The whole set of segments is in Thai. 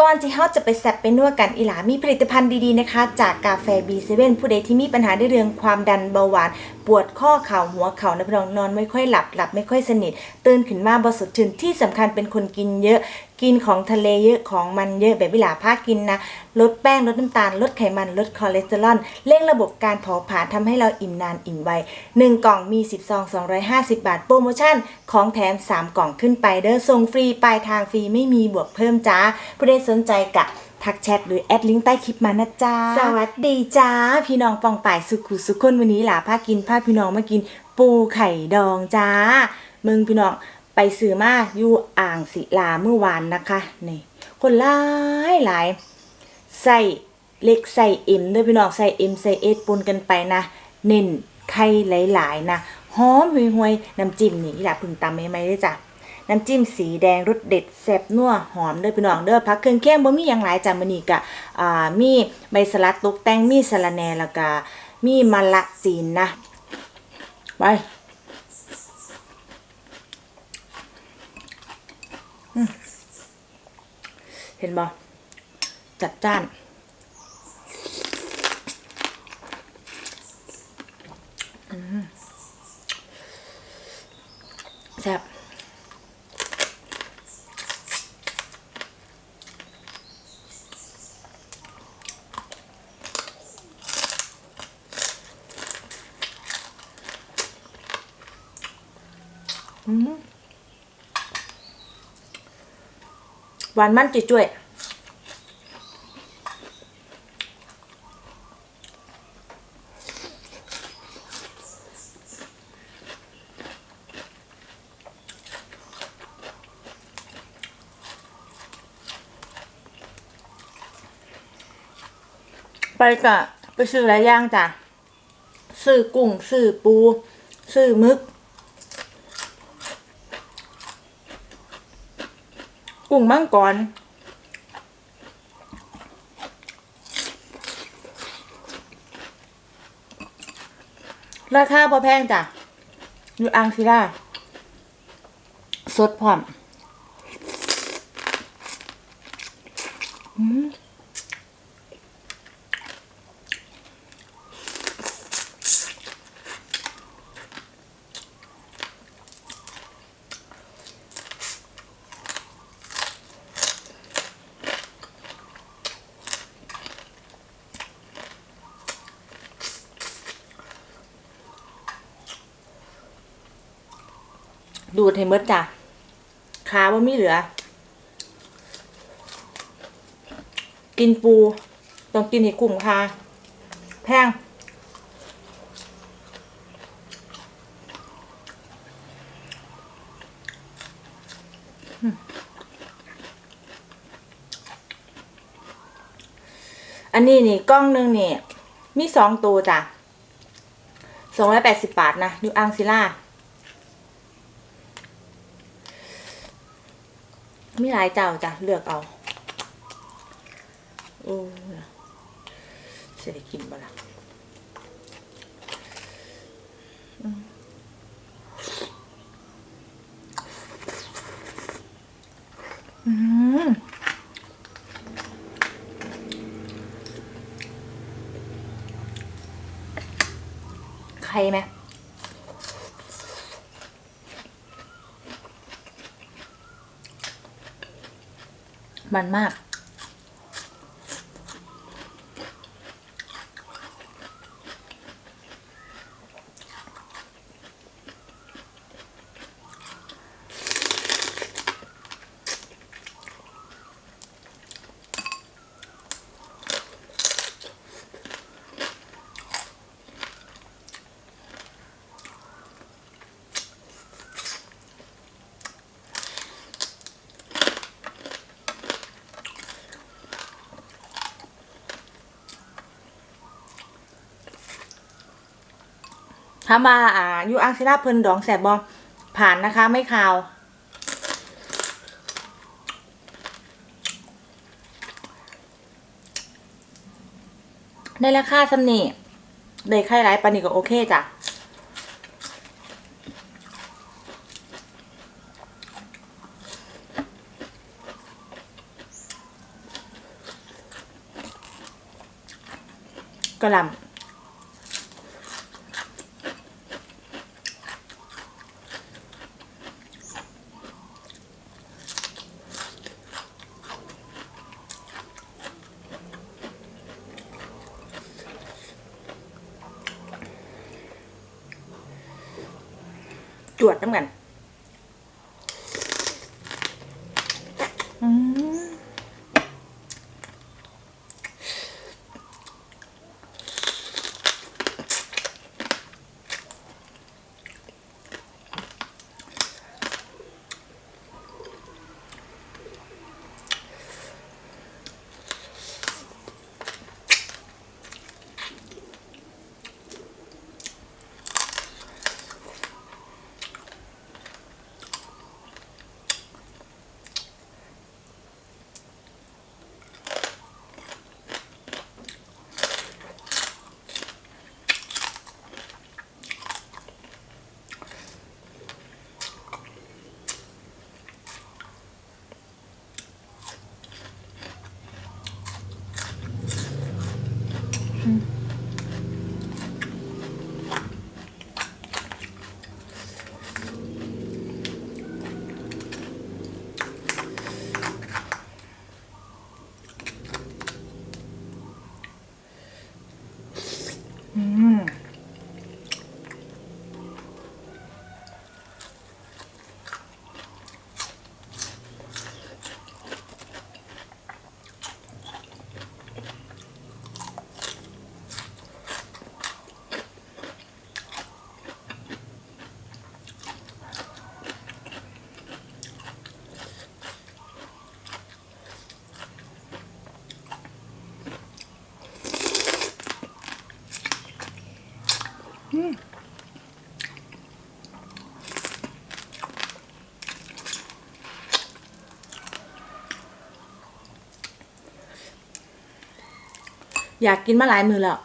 ก่อนที่เขาจะไปแซบไปนวดกันอีหลามีผลิตภัณฑ์ดีๆนะคะ จากกาแฟ B7 ผู้ใดที่มีปัญหาในเรื่องความดันเบาหวาน ปวดข้อเข่าหัวเข่านะพี่น้องนอนไม่ค่อยหลับหลับไม่ค่อยสนิทตื่นขึ้นมาบ่สดชื่นที่สำคัญเป็นคนกินเยอะ กินของทะเลเยอะของมันเยอะแบบวิลาพากินนะ ลดแป้ง ลดน้ำตาล ลดไขมัน ลดคอเลสเตอรอลเร่งระบบการเผาผลาญทำให้เราอิ่มนานอิ่มไว 1 กล่องมี 10ซอง250 บาท โปรโมชั่น ของแถม 3 กล่องขึ้นไปเด้อส่งฟรีปลายทางฟรีไม่มีบวกเพิ่มจ้า ผู้ใดสนใจกะทักแชทหรือแอดลิงก์ใต้คลิปมานะจ้า สวัสดีจ้า พี่น้องปองป่ายสุขุสุขคนวันนี้หล่ะพากินพาพี่น้องมากินปูไข่ดองจ้า มึงพี่น้องไป ซื้อมาอยู่อ่างศิลาเมื่อวานนะคะนี่คนหลายหลายใส่เล็กใส่เอ็มด้วยพี่น้องใส่เอ็มใส่เอสปนกันไปนะ เน้นไข่หลายๆนะหอมห่วยๆน้ำจิ้มนี่ที่หละพึงตำไม่ได้จ้ะน้ำจิ้มสีแดงรสเด็ดแซ่บนัวหอมเด้อพี่น้องเด้อพักเครื่องแค้มบ่มีหยังหลายจ้ะมื้อนี้ก็อ่ามีใบสลัดตกแต่งมีสะระแหน่แล้วก็มีมะละจีนนะไปอืม เห็นบ่จัดจ้าน แซ่บอืม หวานมันจุ้ยไปกะไปซื้อหลายอย่างจ้ะซื้อกุ้งซื้อปู ซื้อมึก กุ้งมังกรราคาพอแพงจ้ะ อยู่อังซิล่าสดพร้อมอืม ดูดให้หมดจ้ะขาว่ามีเหลือ กินปู ต้องกินให้คุ้มค่าแพงอันนี้นี่กล้องนึงนี่ มีสองตัวจ้ะสองร้อยแปดสิบบาทนะอยู่อังซิล่า หลายเจ้าจ้ะเลือกเอาโอ้เสียได้กินบ่ล่ะอืมอืมใครไหม มันมาก ถ้ามาอ่ายูอังซิลาเพิ่นดองแสบบอผ่านนะคะ ไม่ข่าวในราคาสำนีเด็ไข่ไร้ปานีก็โอเคจ้ะกระลำ จวดน้ำกัน อืม อยากกินมาหลายมือแล้ว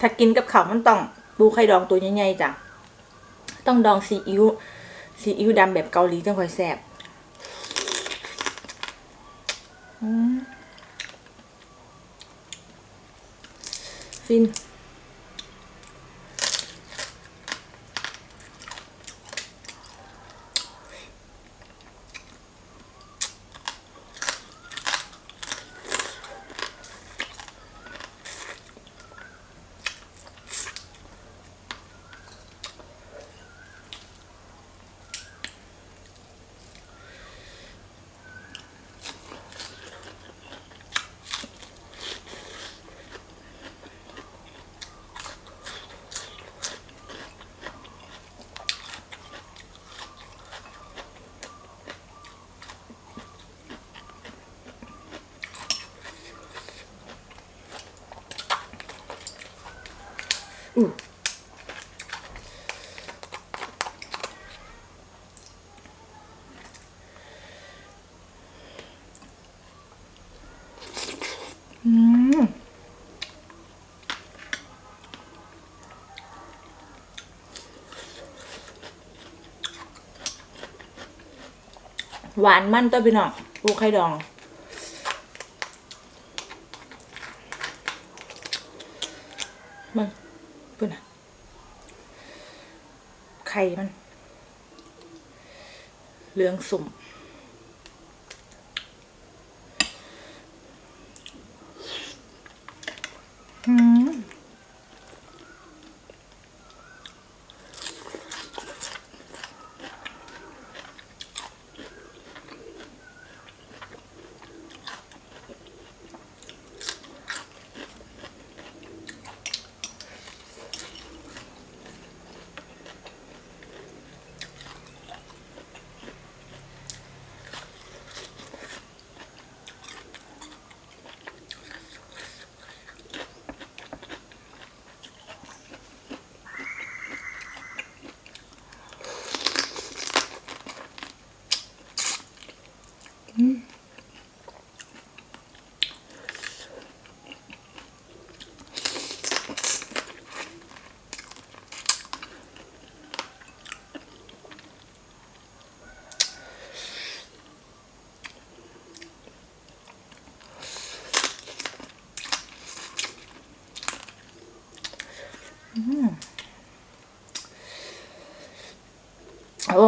ถ้ากินกับข้าวมันต้องปูไข่ดองตัวใหญ่ๆจ้ะ ต้องดองซีอิ๊วซีอิ๊วดำแบบเกาหลีจังค่อยแซ่บอืมฟิน หวานมันตัวพี่น้องปูไข่ดอง มันเพื่อนไข่มัน เหลืองสุ่ม อื โอ้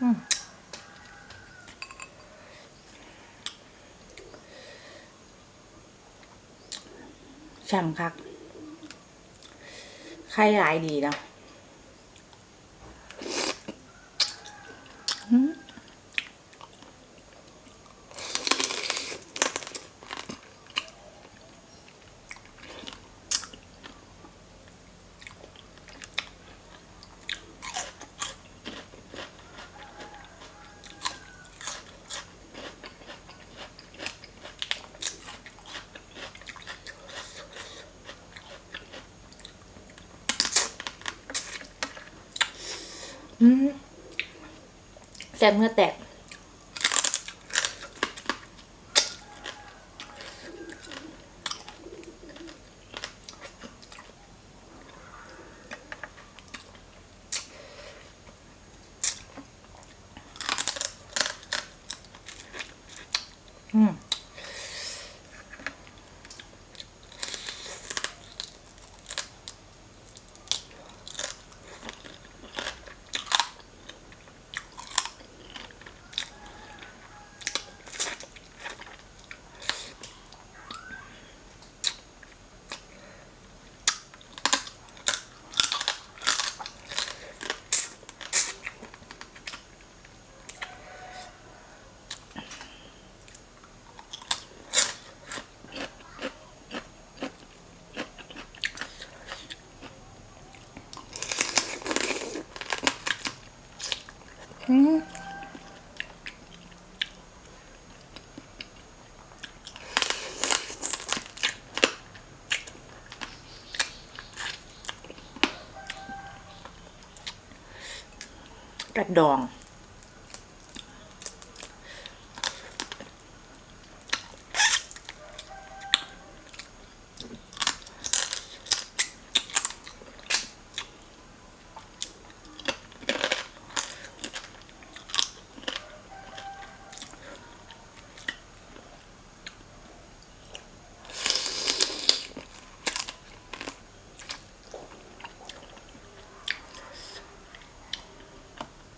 อืมฉ่ำคักไข่หลายดีเนาะ แต่เมื่อแตก กระดอง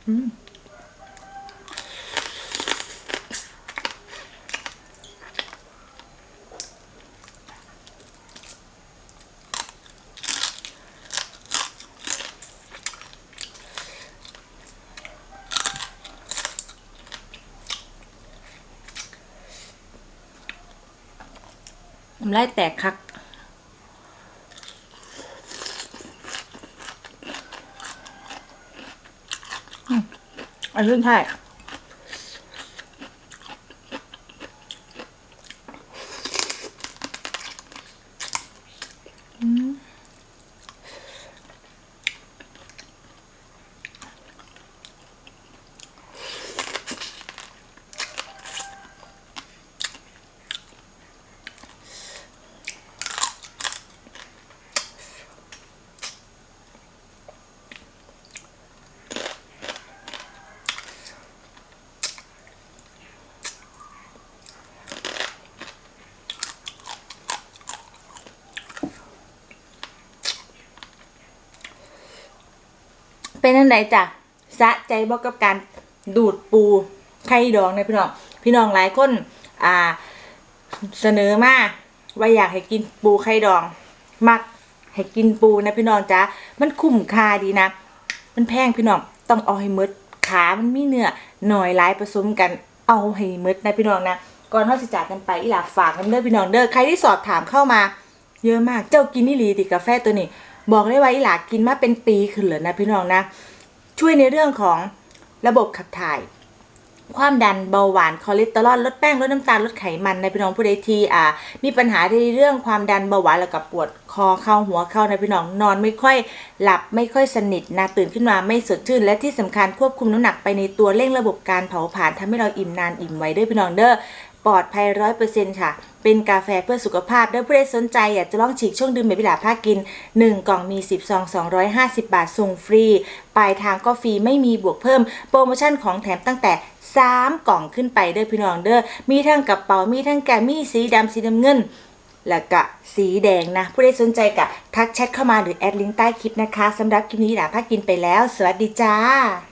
น้ำลายแตกคัก อันนี้ในั่นไหนจ้ะสะใจบอกกับการดูดปูไข่ดองนพี่น้อง พี่น้องหลายคนอ่าเสนอมาว่าอยากให้กินปูไข่ดอง มักให้กินปูนะพี่น้องจ้ามันคุ้มค่าดีนะ มันแพงพี่น้องต้องเอาให้หมดขามันมีเนื้อหน่อยหลายผสมกันเอาให้หมดนะพี่น้องนะก่อนเราสิจากกันไปอีหลาฝากกันเด้อพี่น้องเด้อใครที่สอบถามเข้ามา เยอะมากเจ้ากินนี่ลีติกาแฟตัวนี้ บอกได้ว่าอีหลากินมาเป็นปีขึ้นเลยนะพี่น้องนะ ช่วยในเรื่องของระบบขับถ่าย ความดันเบาหวานคอเลสเตอรอลลดแป้งลดน้ำตาลลดไขมันในพี่น้องผู้ใดที่อ่า มีปัญหาในเรื่องความดันเบาหวานแล้วก็ปวดคอเข้าหัวเข้าในพี่น้องนอนไม่ค่อยหลับไม่ค่อยสนิทนะตื่นขึ้นมาไม่สดชื่น และที่สำคัญควบคุมน้ำหนักไปในตัวเร่งระบบการเผาผลาญทำให้เราอิ่มนานอิ่มไวด้วยพี่น้องเด้อ ปลอดภัยร้อยเปอร์เซ็นต์ค่ะ เป็นกาแฟเพื่อสุขภาพเด้อผู้ใดสนใจอยากจะลองฉีกช่วงดื่มแบบวิลาภาคกิน 1 กล่องมี 10ซอง 250 บาทส่งฟรี ปลายทางก็ฟรีไม่มีบวกเพิ่ม โปรโมชั่นของแถมตั้งแต่ 3 กล่องขึ้นไปเด้อพี่น้องเด้อ มีทั้งกระเป๋า มีทั้งแกมมี่สีดำสีน้ำเงิน แล้วก็สีแดงนะ ผู้ใดสนใจกะทักแชทเข้ามาหรือแอดลิงก์ใต้คลิปนะคะสำหรับคลิปนี้หลาภาคกินไปแล้ว สวัสดีจ้า